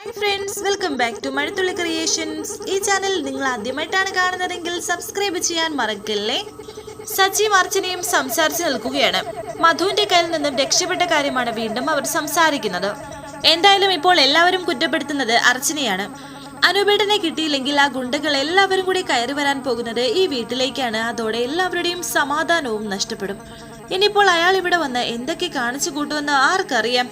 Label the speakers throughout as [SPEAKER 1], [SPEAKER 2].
[SPEAKER 1] Hi friends welcome back to Mazhathulli creations ഈ channel നിങ്ങൾ ആദ്യമായിട്ടാണ് കാണുന്നതെങ്കിൽ സബ്സ്ക്രൈബ് ചെയ്യാൻ മറക്കല്ലേ? സച്ചിയും അർച്ചനയും സംസാരിച്ചു നിൽക്കുകയാണ്. മധുവിന്റെ കയ്യിൽ നിന്നും രക്ഷപ്പെട്ട കാര്യമാണ് വീണ്ടും അവർ സംസാരിക്കുന്നത്. എന്തായാലും ഇപ്പോൾ എല്ലാവരും കുറ്റപ്പെടുത്തുന്നത് അർച്ചനയാണ്. അനുപേട്ടനെ കിട്ടിയില്ലെങ്കിൽ ആ ഗുണ്ടകൾ എല്ലാവരും കൂടി കയറി വരാൻ പോകുന്നത് ഈ വീട്ടിലേക്കാണ്. അതോടെ എല്ലാവരുടെയും സമാധാനവും നഷ്ടപ്പെടും. ഇനിയിപ്പോൾ അയാൾ ഇവിടെ വന്ന് എന്തൊക്കെ കാണിച്ചു കൂട്ടുമെന്ന് ആർക്കറിയാം?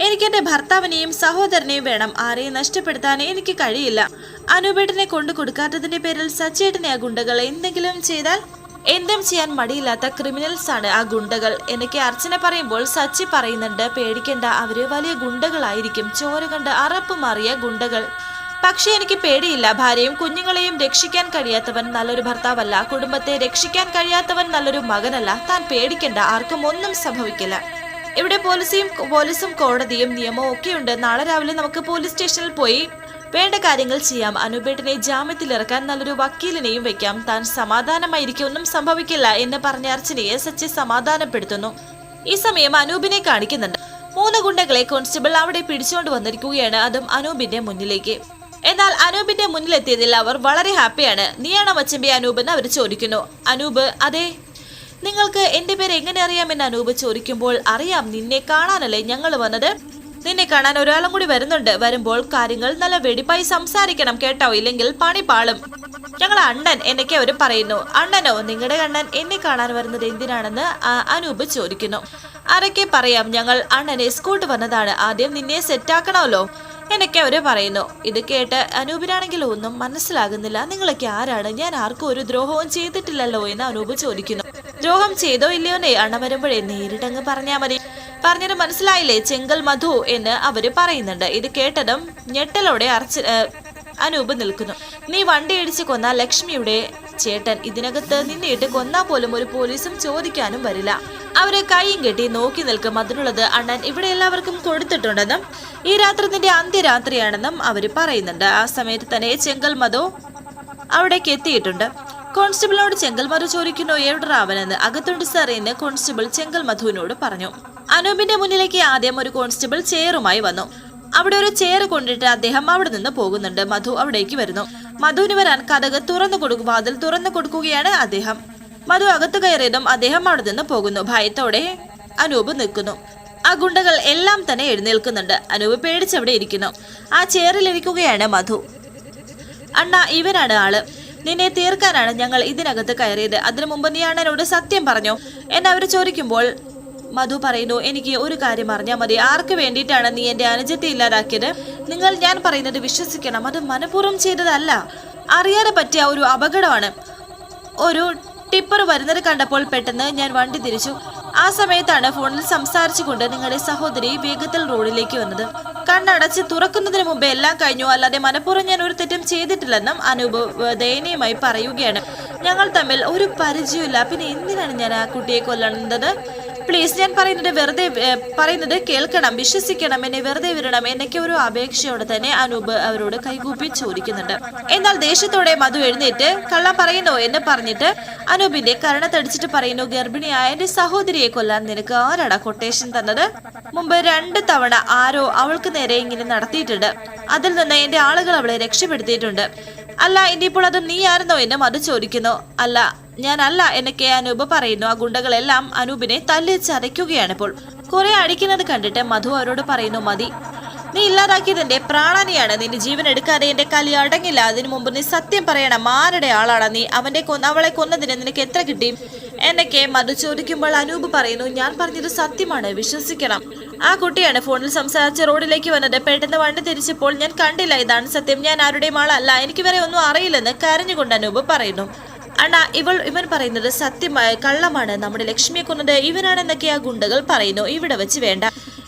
[SPEAKER 1] എനിക്ക് എന്റെ ഭർത്താവിനെയും സഹോദരനെയും വേണം. ആരെയും നഷ്ടപ്പെടുത്താൻ എനിക്ക് കഴിയില്ല. അനുപേട്ടനെ കൊണ്ടു കൊടുക്കാത്തതിന്റെ പേരിൽ സച്ചേട്ടനെ ആ ഗുണ്ടകൾ എന്തെങ്കിലും ചെയ്താൽ എന്തും ചെയ്യാൻ മടിയില്ലാത്ത ക്രിമിനൽസ് ആണ് ആ ഗുണ്ടകൾ. എനിക്ക് അർച്ചന പറയുമ്പോൾ സച്ചി പറയുന്നുണ്ട് പേടിക്കേണ്ട അവർ വലിയ ഗുണ്ടകളായിരിക്കും. ചോര കണ്ട് അറപ്പ് മാറിയ ഗുണ്ടകൾ. പക്ഷെ എനിക്ക് പേടിയില്ല. ഭാര്യയും കുഞ്ഞുങ്ങളെയും രക്ഷിക്കാൻ കഴിയാത്തവൻ നല്ലൊരു ഭർത്താവല്ല. കുടുംബത്തെ രക്ഷിക്കാൻ കഴിയാത്തവൻ നല്ലൊരു മകനല്ല. താൻ പേടിക്കേണ്ട ആർക്കും ഒന്നും സംഭവിക്കില്ല. ഇവിടെ പോലീസും പോലീസും കോടതിയും നിയമവും ഒക്കെ ഉണ്ട് നാളെ രാവിലെ നമുക്ക് പോലീസ് സ്റ്റേഷനിൽ പോയി വേണ്ട കാര്യങ്ങൾ ചെയ്യാം. അനുപേട്ടനെ ജാമ്യത്തിൽ ഇറക്കാൻ നല്ലൊരു വക്കീലിനെയും വെക്കാം. താൻ സമാധാനമായിരിക്കും ഒന്നും സംഭവിക്കില്ല എന്ന് പറഞ്ഞ അർച്ചനയെ സച്ചി സമാധാനപ്പെടുത്തുന്നു. ഈ സമയം അനൂപിനെ കാണിക്കുന്നുണ്ട്. മൂന്ന് ഗുണ്ടകളെ കോൺസ്റ്റബിൾ അവിടെ പിടിച്ചുകൊണ്ട് വന്നിരിക്കുകയാണ് അതും അനൂപിന്റെ മുന്നിലേക്ക്. എന്നാൽ അനൂപിന്റെ മുന്നിലെത്തിയതിൽ അവർ വളരെ ഹാപ്പിയാണ്. നീയാണോ മച്ചമ്പി അനൂപ് എന്ന് അവർ ചോദിക്കുന്നു. അനൂപ് അതെ നിങ്ങൾക്ക് എന്റെ പേര് എങ്ങനെ അറിയാമെന്ന് അനൂപ് ചോദിക്കുമ്പോൾ അറിയാം നിന്നെ കാണാനല്ലേ ഞങ്ങൾ വന്നത്? നിന്നെ കാണാൻ ഒരാളും കൂടി വരുന്നുണ്ട്. വരുമ്പോൾ കാര്യങ്ങൾ നല്ല വെടിപ്പായി സംസാരിക്കണം കേട്ടോ. ഇല്ലെങ്കിൽ പണി പാളും. ഞങ്ങൾ അണ്ണൻ എന്നൊക്കെ അവർ പറയുന്നു. അണ്ണനോ നിങ്ങളുടെ കണ്ണൻ എന്നെ കാണാൻ വരുന്നത് എന്തിനാണെന്ന് അനൂപ് ചോദിക്കുന്നു. ആരൊക്കെ പറയാം. ഞങ്ങൾ അണ്ണനെ സ്കൂട്ട് വന്നതാണ്. ആദ്യം നിന്നെ സെറ്റാക്കണമല്ലോ. എന്നൊക്കെ അവർ പറയുന്നു. ഇത് കേട്ട് അനൂപിനാണെങ്കിൽ ഒന്നും മനസ്സിലാകുന്നില്ല. നിങ്ങളൊക്കെ ആരാണ്? ഞാൻ ആർക്കും ഒരു ദ്രോഹവും ചെയ്തിട്ടില്ലല്ലോ എന്ന് അനൂപ് ചോദിക്കുന്നു. ദ്രോഹം ചെയ്തോ ഇല്ലയോന്നേ അണ്ണ വരുമ്പോഴേ നേരിട്ടങ്ങ് പറഞ്ഞാ മതി. പറഞ്ഞത് മനസ്സിലായില്ലേ? ചെങ്കൽ മധു എന്ന് അവർ പറയുന്നുണ്ട്. ഇത് കേട്ടതും ഞെട്ടലോടെ അർച്ച അനൂപ് നിൽക്കുന്നു. നീ വണ്ടി ഇടിച്ച് കൊന്ന ലക്ഷ്മിയുടെ ചേട്ടൻ. ഇതിനകത്ത് നിന്നിട്ട് കൊന്നാ പോലും ഒരു പോലീസും ചോദിക്കാനും വരില്ല. അവരെ കൈയും കെട്ടി നോക്കി നിൽക്കും അതിനുള്ളത് അണ്ണൻ. ഇവിടെ എല്ലാവർക്കും കൊടുത്തിട്ടുണ്ടെന്നും ഈ രാത്രി നിന്റെ അന്ത്യരാത്രിയാണെന്നും അവർ പറയുന്നുണ്ട്. ആ സമയത്ത് തന്നെ ചെങ്കൽ മധു അവിടേക്ക് എത്തിയിട്ടുണ്ട്. കോൺസ്റ്റബിളിനോട് ചെങ്കൽ മധു ചോദിക്കുന്നു എവിടെ അവനെന്ന് അകത്തുണ്ട് സാർ എന്ന് കോൺസ്റ്റബിൾ ചെങ്കൽ മധുവിനോട് പറഞ്ഞു. അനൂപിന്റെ മുന്നിലേക്ക് ആദ്യം ഒരു കോൺസ്റ്റബിൾ ചെയറുമായി വന്നു. അവിടെ ഒരു ചെയർ കൊണ്ടിട്ട് അദ്ദേഹം അവിടെ നിന്ന് പോകുന്നുണ്ട്. മധു അവിടേക്ക് വരുന്നു. മധുവിന് വരാൻ കഥക് തുറന്നു കൊടുക്കും വാതിൽ തുറന്നു കൊടുക്കുകയാണ് അദ്ദേഹം. മധു അകത്ത് കയറിയതും അദ്ദേഹം അവിടെ നിന്ന് പോകുന്നു. ഭയത്തോടെ അനൂപ് നിൽക്കുന്നു. ആ ഗുണ്ടകൾ എല്ലാം തന്നെ എഴുന്നേൽക്കുന്നുണ്ട്. അനൂപ് പേടിച്ചവിടെ ഇരിക്കുന്നു. ആ ചെയറിൽ ഇരിക്കുകയാണ് മധു. അണ്ണ ഇവനാണ് ആൾ. നിന്നെ തീർക്കാനാണ് ഞങ്ങൾ ഇതിനകത്ത് കയറിയത്. അതിനു മുമ്പ് നീ അണ്ണനോട് സത്യം പറഞ്ഞു? എന്നെ അവർ ചോദിക്കുമ്പോൾ മധു പറയുന്നു എനിക്ക് ഒരു കാര്യം അറിഞ്ഞാൽ മതി. ആർക്ക് വേണ്ടിയിട്ടാണ് നീ എന്റെ അനുജത്തെ ഇല്ലാതാക്കിയത്? നിങ്ങൾ ഞാൻ പറയുന്നത് വിശ്വസിക്കണം. അത് മനഃപൂർവം ചെയ്തതല്ല. അറിയാതെ പറ്റിയ ഒരു അപകടമാണ്. ഒരു ടിപ്പർ വരുന്നത് കണ്ടപ്പോൾ പെട്ടെന്ന് ഞാൻ വണ്ടി തിരിച്ചു. ആ സമയത്താണ് ഫോണിൽ സംസാരിച്ചുകൊണ്ട് നിങ്ങളുടെ സഹോദരി വേഗത്തിൽ റോഡിലേക്ക് വന്നത്. കണ്ണടച്ച് തുറക്കുന്നതിന് മുമ്പ് എല്ലാം കഴിഞ്ഞു. അല്ലാതെ മനഃപൂർവം ഞാൻ ഒരു തെറ്റും ചെയ്തിട്ടില്ലെന്നും അനൂപ് ദയനീയമായി പറയുകയാണ്. ഞങ്ങൾ തമ്മിൽ ഒരു പരിചയമില്ല പിന്നെ എന്തിനാണ് ഞാൻ ആ കുട്ടിയെ കൊല്ലുന്നത് പ്ലീസ് ഞാൻ പറയുന്നത് വെറുതെ പറയുന്നത് കേൾക്കണം വിശ്വസിക്കണം എന്നെ വെറുതെ വിടണം എന്നൊക്കെ ഒരു അപേക്ഷയോടെ തന്നെ അനൂപ് അവരോട് കൈകൂപ്പി ചോദിക്കുന്നുണ്ട്. എന്നാൽ ദേഷ്യത്തോടെ മധു എഴുന്നേറ്റ് കള്ള പറയുന്നോ? എന്ന് പറഞ്ഞിട്ട് അനൂപിന്റെ കരണത്തടിച്ചിട്ട് പറയുന്നു ഗർഭിണിയായ എന്റെ സഹോദരിയെ കൊല്ലാൻ നിനക്ക് ആരാടാ കൊട്ടേഷൻ തന്നത്? മുമ്പ് രണ്ട് തവണ ആരോ അവൾക്ക് നേരെ ഇങ്ങനെ നടത്തിയിട്ടുണ്ട്. അതിൽ നിന്ന് എന്റെ ആളുകൾ അവളെ രക്ഷപ്പെടുത്തിയിട്ടുണ്ട്. അല്ല ഇനിയിപ്പോൾ അത് നീ ആയിരുന്നോ? എന്നും അത് ചോദിക്കുന്നു. അല്ല ഞാനല്ല എന്നൊക്കെ അനൂപ് പറയുന്നു. ആ ഗുണ്ടകളെല്ലാം അനൂപിനെ തല്ലി ചതയ്ക്കുകയാണ് ഇപ്പോൾ. കുറെ അടിക്കുന്നത് കണ്ടിട്ട് മധു അവരോട് പറയുന്നു മതി. നീ ഇല്ലാതാക്കിയതിന്റെ പ്രാണനെയാണ്. നിന്റെ ജീവൻ എടുക്കാതെ എന്റെ കലി അടങ്ങില്ല. അതിനു മുമ്പ് നീ സത്യം പറയണം. ആരുടെ ആളാണ് നീ? അവന്റെ അവളെ കൊന്നതിന് നിനക്ക് എത്ര കിട്ടി? എന്നൊക്കെ മധു ചോദിക്കുമ്പോൾ അനൂപ് പറയുന്നു ഞാൻ പറഞ്ഞത് സത്യമാണ്. വിശ്വസിക്കണം. ആ കുട്ടിയാണ് ഫോണിൽ സംസാരിച്ച് റോഡിലേക്ക് വന്നത്. പെട്ടെന്ന് വണ്ടി തിരിച്ചപ്പോൾ ഞാൻ കണ്ടില്ല. ഇതാണ് സത്യം. ഞാൻ ആരുടെയും ആളല്ല. എനിക്ക് വരെ ഒന്നും അറിയില്ലെന്ന് കരഞ്ഞുകൊണ്ട് അനൂപ് പറയുന്നു. അണ്ണാ ഇവൾ ഇവൻ പറയുന്നത് സത്യമായ കള്ളമാണ്. നമ്മുടെ ലക്ഷ്മിയെ കൊന്നത് ഇവനാണെന്നൊക്കെ ആ ഗുണ്ടകൾ പറയുന്നു. ഇവിടെ വെച്ച് വേണ്ട.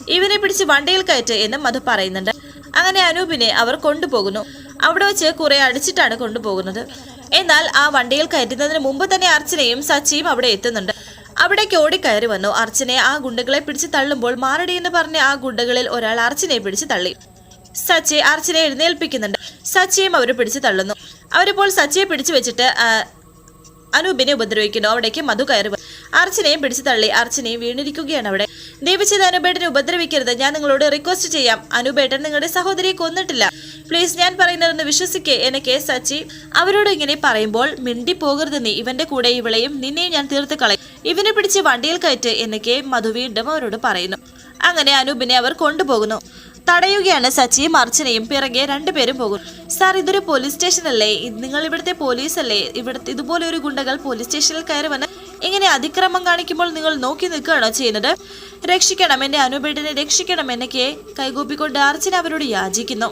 [SPEAKER 1] ഇവനെ പിടിച്ച് വണ്ടിയിൽ കയറ്റ് എന്നും അത് പറയുന്നുണ്ട്. അങ്ങനെ അനൂപിനെ അവർ കൊണ്ടുപോകുന്നു. അവിടെ വെച്ച് കുറെ അടിച്ചിട്ടാണ് കൊണ്ടുപോകുന്നത്. എന്നാൽ ആ വണ്ടിയിൽ കയറ്റുന്നതിന് മുമ്പ് തന്നെ അർച്ചനയും സച്ചിയും അവിടെ എത്തുന്നുണ്ട്. അവിടേക്ക് ഓടിക്കയറി വന്നു. അർച്ചനയെ ആ ഗുണ്ടകളെ പിടിച്ച് തള്ളുമ്പോൾ മാറടി എന്ന് പറഞ്ഞ ആ ഗുണ്ടകളിൽ ഒരാൾ അർച്ചനയെ പിടിച്ച് തള്ളി. സച്ചി അർച്ചനെ എഴുന്നേൽപ്പിക്കുന്നുണ്ട്. സച്ചിയും അവർ പിടിച്ച് തള്ളുന്നു. അവരിപ്പോൾ സച്ചിയെ പിടിച്ചു വെച്ചിട്ട് അനൂപിനെ ഉപദ്രവിക്കുന്നു. അവിടേക്ക് മധു കയറി അർച്ചനയെ പിടിച്ചു തള്ളി. അർച്ചനയും വീണിരിക്കുകയാണ് അവിടെ. ദയവ് ചെയ്ത് അനുപേട്ടനെ ഉപദ്രവിക്കരുത്. ഞാൻ നിങ്ങളോട് റിക്വസ്റ്റ് ചെയ്യാം. അനുപേട്ടൻ നിങ്ങളുടെ സഹോദരിയെ കൊന്നിട്ടില്ല. പ്ലീസ് ഞാൻ പറയുന്നതെന്ന് വിശ്വസിക്കേ. കെ സച്ചി അവരോട് ഇങ്ങനെ പറയുമ്പോൾ മിണ്ടി പോകരുത് നീ. ഇവന്റെ കൂടെ ഇവളെയും നിന്നെയും ഞാൻ തീർത്ത് കളയും. ഇവനെ പിടിച്ച് വണ്ടിയിൽ കയറ്റ് എന്നൊക്കെ മധു വീണ്ടും അവരോട് പറയുന്നു. അങ്ങനെ അനൂപിനെ അവർ കൊണ്ടുപോകുന്നു. തടയുകയാണ് സച്ചിയും അർച്ചനയും പിറകെ രണ്ടുപേരും പോകും. സാർ ഇതൊരു പോലീസ് സ്റ്റേഷനല്ലേ? നിങ്ങൾ ഇവിടുത്തെ പോലീസ് അല്ലേ ഇവിടുത്തെ ഇതുപോലെ ഒരു ഗുണ്ടകൾ പോലീസ് സ്റ്റേഷനിൽ കയറി വന്ന് ഇങ്ങനെ അതിക്രമം കാണിക്കുമ്പോൾ നിങ്ങൾ നോക്കി നിൽക്കുകയാണോ ചെയ്യുന്നത്? രക്ഷിക്കണം എന്റെ അനുപേട്ടനെ രക്ഷിക്കണം എന്നൊക്കെ കൈകൂപ്പിക്കൊണ്ട് അർച്ചന അവരോട് യാചിക്കുന്നു.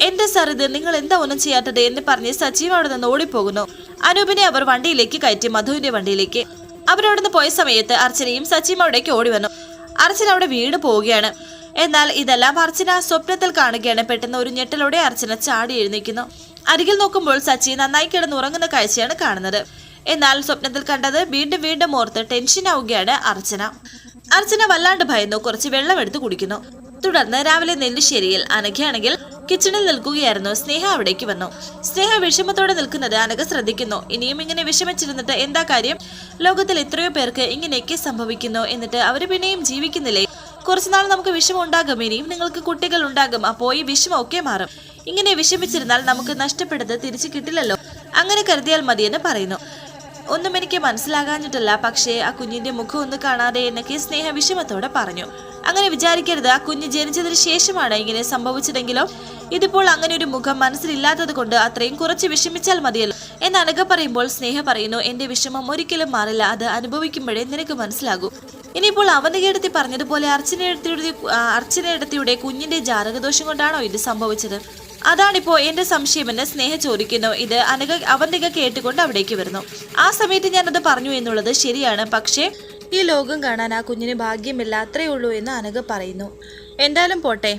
[SPEAKER 1] എന്റെ സാർ ഇത്? നിങ്ങൾ എന്താ ഒന്നും ചെയ്യാത്തത്? എന്ന് പറഞ്ഞ് സജീവ് അവിടെ നിന്ന് ഓടിപ്പോകുന്നു. അനൂപിനെ അവർ വണ്ടിയിലേക്ക് കയറ്റി മധുവിന്റെ വണ്ടിയിലേക്ക്. അവരവിടുന്ന് പോയ സമയത്ത് അർച്ചനയും സച്ചിയും അവിടേക്ക് ഓടി വന്നു. അർച്ചന അവിടെ വീട് പോവുകയാണ്. എന്നാൽ ഇതെല്ലാം അർച്ചന സ്വപ്നത്തിൽ കാണുകയാണ്. പെട്ടെന്ന് ഒരു ഞെട്ടലോടെ അർച്ചന ചാടി എഴുന്നേക്കുന്നു അരികിൽ നോക്കുമ്പോൾ സച്ചി നന്നായി കിടന്നുറങ്ങുന്ന കാഴ്ചയാണ് കാണുന്നത്. എന്നാൽ സ്വപ്നത്തിൽ കണ്ടത് വീണ്ടും വീണ്ടും ഓർത്ത് ടെൻഷൻ ആവുകയാണ് അർച്ചന. അർച്ചന വല്ലാണ്ട് ഭയന്നു. കുറച്ച് വെള്ളം എടുത്ത് കുടിക്കുന്നു. തുടർന്ന് രാവിലെ നെല്ലിശ്ശേരിയിൽ അനഘയാണെങ്കിൽ കിച്ചണിൽ നിൽക്കുകയായിരുന്നു. സ്നേഹ അവിടേക്ക് വന്നു. സ്നേഹ വിഷമത്തോടെ നിൽക്കുന്നത് അനഘ ശ്രദ്ധിക്കുന്നു. ഇനിയും ഇങ്ങനെ വിഷമിച്ചിരുന്നിട്ട് എന്താ കാര്യം? ലോകത്തിൽ എത്രയോ പേർക്ക് ഇങ്ങനെയൊക്കെ സംഭവിക്കുന്നു. എന്നിട്ട് അവർ പിന്നെയും ജീവിക്കുന്നില്ലേ? കുറച്ചുനാൾ നമുക്ക് വിഷമം ഉണ്ടാകും ഇനിയും നിങ്ങൾക്ക് കുട്ടികൾ ഉണ്ടാകും അപ്പോൾ ഈ വിഷമം ഒക്കെ മാറും. ഇങ്ങനെ വിഷമിച്ചിരുന്നാൽ നമുക്ക് നഷ്ടപ്പെട്ടത് തിരിച്ചു കിട്ടില്ലല്ലോ. അങ്ങനെ കരുതിയാൽ മതിയെന്ന് പറയുന്നു. ഒന്നും എനിക്ക് മനസ്സിലാകാഞ്ഞിട്ടില്ല. പക്ഷേ ആ കുഞ്ഞിന്റെ മുഖം ഒന്ന് കാണാതെ എന്നൊക്കെ സ്നേഹ വിഷമത്തോടെ പറഞ്ഞു. അങ്ങനെ വിചാരിക്കരുത്. ആ കുഞ്ഞ് ജനിച്ചതിന് ശേഷമാണ് ഇങ്ങനെ സംഭവിച്ചതെങ്കിലും? ഇതിപ്പോൾ അങ്ങനെ ഒരു മുഖം മനസ്സിലില്ലാത്തത് കൊണ്ട് അത്രയും കുറച്ച് വിഷമിച്ചാൽ മതിയല്ലോ. എന്ന് അനഘ പറയുമ്പോൾ സ്നേഹ പറയുന്നു എന്റെ വിഷമം ഒരിക്കലും മാറില്ല. അത് അനുഭവിക്കുമ്പോഴേ നിനക്ക് മനസ്സിലാകൂ. ഇനിയിപ്പോൾ അവനികേടത്തി പറഞ്ഞതുപോലെ അർച്ചനയെടുത്തിയുടെ അർച്ചനയെടുത്തിയുടെ കുഞ്ഞിന്റെ ജാതകദോഷം കൊണ്ടാണോ ഇത് സംഭവിച്ചത്? അതാണിപ്പോ എന്റെ സംശയമെന്ന് സ്നേഹ ചോദിക്കുന്നു. ഇത് അനക അവന്തിക കേട്ടുകൊണ്ട് അവിടേക്ക് വരുന്നു. ആ സമയത്ത് ഞാനത് പറഞ്ഞു എന്നുള്ളത് ശരിയാണ്. പക്ഷേ ഈ ലോകം കാണാൻ ആ കുഞ്ഞിന് ഭാഗ്യമില്ല. അത്രേ ഉള്ളൂ എന്ന് അനക പറയുന്നു. എന്തായാലും പോട്ടെ.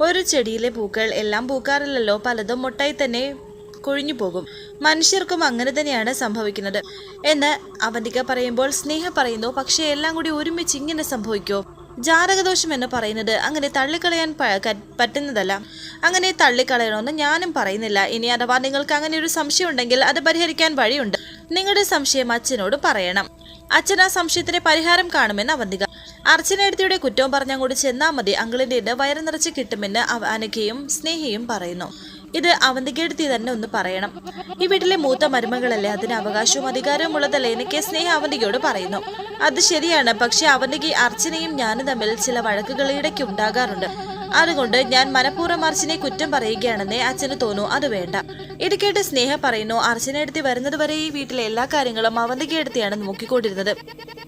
[SPEAKER 1] ഒരു ചെടിയിലെ പൂക്കൾ. എല്ലാം പൂക്കാറില്ലല്ലോ. പലതും മുട്ടായി തന്നെ കൊഴിഞ്ഞു പോകും. മനുഷ്യർക്കും അങ്ങനെ തന്നെയാണ് സംഭവിക്കുന്നത്. എന്ന് അവന്തിക പറയുമ്പോൾ സ്നേഹ പറയുന്നു പക്ഷേ എല്ലാം കൂടി ഒരുമിച്ച് ഇങ്ങനെ സംഭവിക്കോ? ജാതകദോഷം എന്ന് പറയുന്നത് അങ്ങനെ തള്ളിക്കളയാൻ പറ്റുന്നതല്ല. അങ്ങനെ തള്ളിക്കളയണമെന്ന് ഞാനും പറയുന്നില്ല. ഇനി അഥവാ നിങ്ങൾക്ക് അങ്ങനെ ഒരു സംശയം ഉണ്ടെങ്കിൽ അത് പരിഹരിക്കാൻ വഴിയുണ്ട്. നിങ്ങളുടെ സംശയം അച്ഛനോട് പറയണം. അച്ഛൻ ആ സംശയത്തിന് പരിഹാരം കാണുമെന്ന് അവന്തിക. അർച്ചനയെടുത്തിയുടെ കുറ്റവും പറഞ്ഞങ്ങോട്ട് ചെന്നാൽ മതി. അങ്കിളിന്റെ വയറ് നിറച്ച് കിട്ടുമെന്ന് അനഘയും സ്നേഹയും പറയുന്നു. ഇത് അവന്തികേടുത്തി തന്നെ ഒന്ന് പറയണം. ഈ വീട്ടിലെ മൂത്ത മരുമകളല്ലേ? അതിന് അവകാശവും അധികാരവും ഉള്ളതല്ലേ എനിക്ക് സ്നേഹ അവന്തികയോട് പറയുന്നു. അത് ശരിയാണ്. പക്ഷെ അവന്തിക അർച്ചനയും ഞാനും തമ്മിൽ ചില വഴക്കുകൾ ഇടയ്ക്ക് ഉണ്ടാകാറുണ്ട്. അതുകൊണ്ട് ഞാൻ മനഃപൂർവം അർച്ചനെ കുറ്റം പറയുകയാണെന്നേ അച്ഛന് തോന്നൂ. അത് വേണ്ട. കേട്ട് സ്നേഹ പറയുന്നു അർച്ചനയെടുത്തി വരുന്നത് വരെ ഈ വീട്ടിലെ എല്ലാ കാര്യങ്ങളും അവന്തികയെടുത്തിയാണ് നോക്കിക്കൊണ്ടിരുന്നത്.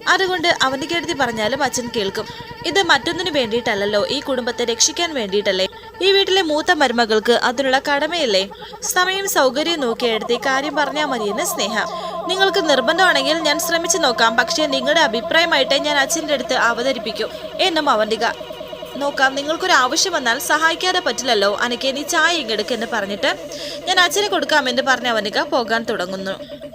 [SPEAKER 1] അതുകൊണ്ട് അവന്തികയെടുത്തി പറഞ്ഞാലും അച്ഛൻ കേൾക്കും. ഇത് മറ്റൊന്നിനു വേണ്ടിയിട്ടല്ലല്ലോ. ഈ കുടുംബത്തെ രക്ഷിക്കാൻ വേണ്ടിയിട്ടല്ലേ? ഈ വീട്ടിലെ മൂത്ത മരുമകൾക്ക് അതിനുള്ള കടമയല്ലേ? സമയം സൗകര്യം നോക്കിയെടുത്ത് കാര്യം പറഞ്ഞാൽ മതിയെന്ന് സ്നേഹ. നിങ്ങൾക്ക് നിർബന്ധമാണെങ്കിൽ ഞാൻ ശ്രമിച്ചു നോക്കാം. പക്ഷേ നിങ്ങളുടെ അഭിപ്രായമായിട്ട് ഞാൻ അച്ഛന്റെ അടുത്ത് അവതരിപ്പിക്കും. എന്നും അവന്തിക നോക്കാം നിങ്ങൾക്കൊരു ആവശ്യം വന്നാൽ സഹായിക്കാതെ പറ്റില്ലല്ലോ. അനക്ക് നീ ചായ ഇങ്ങെടുക്കെന്ന് പറഞ്ഞിട്ട് ഞാൻ അച്ഛന് കൊടുക്കാമെന്ന് പറഞ്ഞ അവനിക പോകാൻ തുടങ്ങുന്നു.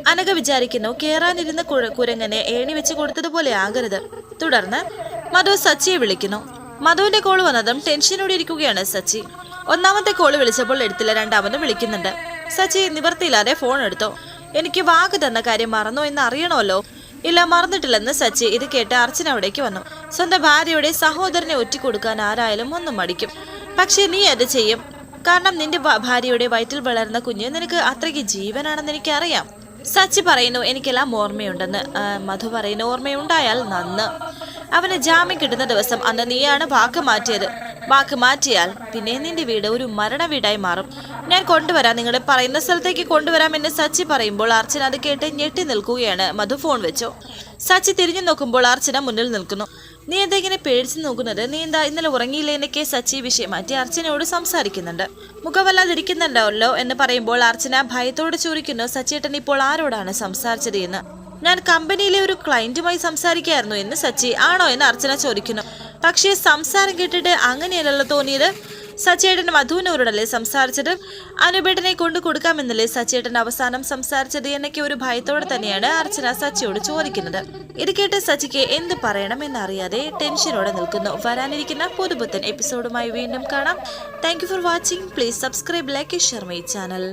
[SPEAKER 1] അനക വിചാരിക്കുന്നു കേറാനിരുന്ന കുര- കുരങ്ങനെ ഏണി വെച്ച് കൊടുത്തതുപോലെ ആകരുത്. തുടർന്ന് മധു സച്ചിയെ വിളിക്കുന്നു. മധുവിന്റെ കോൾ വന്നതും ടെൻഷനോടെ ഇരിക്കുകയാണ് സച്ചി. ഒന്നാമത്തെ കോൾ വിളിച്ചപ്പോൾ എടുത്തില്ല രണ്ടാമതും വിളിക്കുന്നുണ്ട്. സച്ചി നിവർത്തിയില്ലാതെ ഫോൺ എടുത്തു. എനിക്ക് വാക്ക് തന്ന കാര്യം മറന്നോ എന്ന് അറിയണമല്ലോ. ഇല്ല മറന്നിട്ടില്ലെന്ന് സച്ചി ഇത് കേട്ട് അർച്ചന അവിടേക്ക് വന്നു. സ്വന്തം ഭാര്യയുടെ സഹോദരനെ ഒറ്റിക്കൊടുക്കാൻ ആരായാലും ഒന്നും മടിക്കും. പക്ഷെ നീ അത് ചെയ്യും. കാരണം നിന്റെ ഭാര്യയുടെ വയറ്റിൽ വളർന്ന കുഞ്ഞ് നിനക്ക് അത്രയ്ക്ക് ജീവനാണെന്ന് എനിക്കറിയാം. സച്ചി പറയുന്നു എനിക്കെല്ലാം ഓർമ്മയുണ്ടെന്ന്. മധു പറയുന്നു ഓർമ്മയുണ്ടായാൽ നന്ന്. അവന് ജാമ്യം കിട്ടുന്ന ദിവസം അന്ന് നീയാണ് വാക്ക് മാറ്റിയത്. വാക്ക് മാറ്റിയാൽ പിന്നെ നിന്റെ വീട് ഒരു മരണ വീടായി മാറും. ഞാൻ കൊണ്ടുവരാം നിങ്ങൾ പറയുന്ന സ്ഥലത്തേക്ക് കൊണ്ടുവരാം എന്ന് സച്ചി പറയുമ്പോൾ അർച്ചന അത് കേട്ട് ഞെട്ടി നിൽക്കുകയാണ്. മധു ഫോൺ വെച്ചു. സച്ചി തിരിഞ്ഞു നോക്കുമ്പോൾ അർച്ചന മുന്നിൽ നിൽക്കുന്നു. നീ എന്താ ഇങ്ങനെ പേടിച്ച് നോക്കുന്നത്? നീ എന്താ ഇന്നലെ ഉറങ്ങിയില്ലേ? എന്നൊക്കെ സച്ചി വിഷയം മാറ്റി അർച്ചനയോട് സംസാരിക്കുന്നുണ്ട്. മുഖവല്ലാതിരിക്കുന്നുണ്ടല്ലോ എന്ന് പറയുമ്പോൾ അർച്ചന ഭയത്തോട് ചോദിക്കുന്നു സച്ചിയേട്ടൻ ഇപ്പോൾ ആരോടാണ് സംസാരിച്ചത്? എന്ന്. ഞാൻ കമ്പനിയിലെ ഒരു ക്ലയന്റുമായി സംസാരിക്കായിരുന്നു എന്ന് സച്ചി ആണോ എന്ന് അർച്ചന ചോദിക്കുന്നു. പക്ഷേ സംസാരം കേട്ടിട്ട് അങ്ങനെയല്ലല്ലോ തോന്നിയത്? സച്ചേട്ടൻ മധുവിനോരോടല്ലേ സംസാരിച്ചത്? അനുപേട്ടനെ കൊണ്ടു കൊടുക്കാമെന്നല്ലേ സച്ചേട്ടൻ അവസാനം സംസാരിച്ചത് എന്നൊക്കെ ഒരു ഭയത്തോടെ തന്നെയാണ് അർച്ചന സച്ചിയോട് ചോദിക്കുന്നത്. ഇത് കേട്ട് സച്ചിക്ക് എന്ത് പറയണമെന്നറിയാതെ ടെൻഷനോടെ നിൽക്കുന്നു. വരാനിരിക്കുന്ന പുതുപുത്തൻ എപ്പിസോഡുമായി വീണ്ടും കാണാം. Thank for watching please subscribe like share my channel